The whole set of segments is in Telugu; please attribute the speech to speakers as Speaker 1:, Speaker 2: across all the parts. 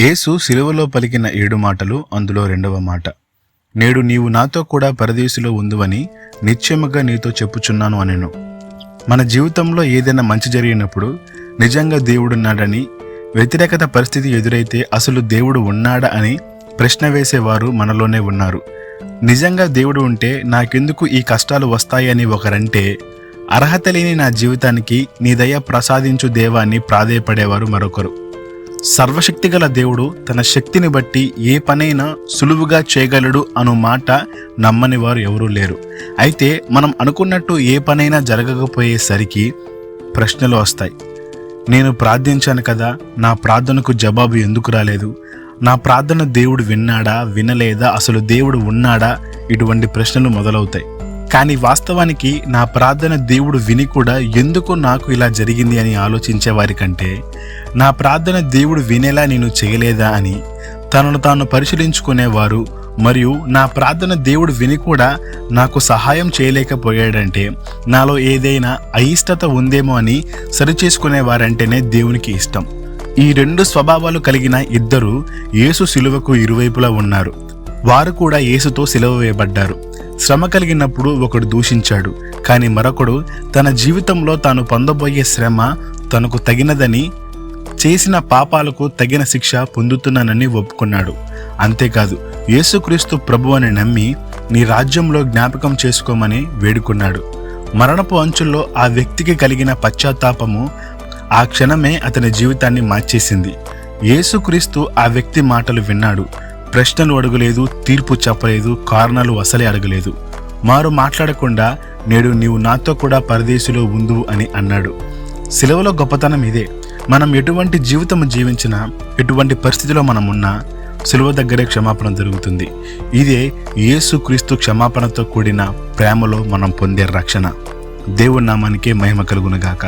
Speaker 1: యేసు సిలువలో పలికిన ఏడు మాటలు అందులో రెండవ మాట. నేడు నీవు నాతో కూడా పరదేశిలో ఉందువని నిశ్చయముగా నీతో చెప్పుచున్నాను అనెను. మన జీవితంలో ఏదైనా మంచి జరిగినప్పుడు నిజంగా దేవుడున్నాడని వ్యతిరేకత పరిస్థితి ఎదురైతే అసలు దేవుడు ఉన్నాడా అని ప్రశ్న వేసేవారు మనలోనే ఉన్నారు. నిజంగా దేవుడు ఉంటే నాకెందుకు ఈ కష్టాలు వస్తాయని ఒకరంటే అర్హత లేని నా జీవితానికి నీ దయ ప్రసాదించు దేవాన్ని ప్రాధేయపడేవారు మరొకరు. సర్వశక్తిగల దేవుడు తన శక్తిని బట్టి ఏ పనైనా సులువుగా చేయగలడు అను మాట నమ్మని వారు ఎవరూ లేరు. అయితే మనం అనుకున్నట్టు ఏ పనైనా జరగకపోయేసరికి ప్రశ్నలు వస్తాయి. నేను ప్రార్థించాను కదా నా ప్రార్థనకు జవాబు ఎందుకు రాలేదు? నా ప్రార్థన దేవుడు విన్నాడా వినలేదా? అసలు దేవుడు ఉన్నాడా? ఇటువంటి ప్రశ్నలు మొదలవుతాయి. కానీ వాస్తవానికి నా ప్రార్థన దేవుడు విని కూడా ఎందుకు నాకు ఇలా జరిగింది అని ఆలోచించేవారి కంటే నా ప్రార్థన దేవుడు వినేలా నేను చేయలేదా అని తనను తాను పరిశీలించుకునేవారు మరియు నా ప్రార్థన దేవుడు విని కూడా నాకు సహాయం చేయలేకపోయాడంటే నాలో ఏదైనా అయిష్టత ఉందేమో అని సరిచేసుకునేవారంటేనే దేవునికి ఇష్టం. ఈ రెండు స్వభావాలు కలిగిన ఇద్దరు యేసు శిలువకు ఇరువైపులా ఉన్నారు. వారు కూడా యేసుతో సెలవు వేయబడ్డారు. శ్రమ కలిగినప్పుడు ఒకడు దూషించాడు కానీ మరొకడు తన జీవితంలో తాను పొందబోయే శ్రమ తనకు తగినదని చేసిన పాపాలకు తగిన శిక్ష పొందుతున్నానని ఒప్పుకున్నాడు. అంతేకాదు యేసుక్రీస్తు ప్రభు అని నమ్మి నీ రాజ్యంలో జ్ఞాపకం చేసుకోమని వేడుకున్నాడు. మరణపు అంచుల్లో ఆ వ్యక్తికి కలిగిన పశ్చాత్తాపము ఆ క్షణమే అతని జీవితాన్ని మార్చేసింది. యేసుక్రీస్తు ఆ వ్యక్తి మాటలు విన్నాడు. ప్రశ్నలు అడగలేదు తీర్పు చెప్పలేదు కారణాలు అసలే అడగలేదు. మారు మాట్లాడకుండా నేడు నీవు నాతో కూడా పరదేశిలో ఉందు అని అన్నాడు. సెలవులో గొప్పతనం ఇదే. మనం ఎటువంటి జీవితం జీవించినా ఎటువంటి పరిస్థితిలో మనం ఉన్నా సెలవు దగ్గరే క్షమాపణ జరుగుతుంది. ఇదే యేసుక్రీస్తు క్షమాపణతో కూడిన ప్రేమలో మనం పొందే రక్షణ. దేవుడి నామానికే మహిమ కలుగునగాక.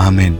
Speaker 1: ఆమెన్.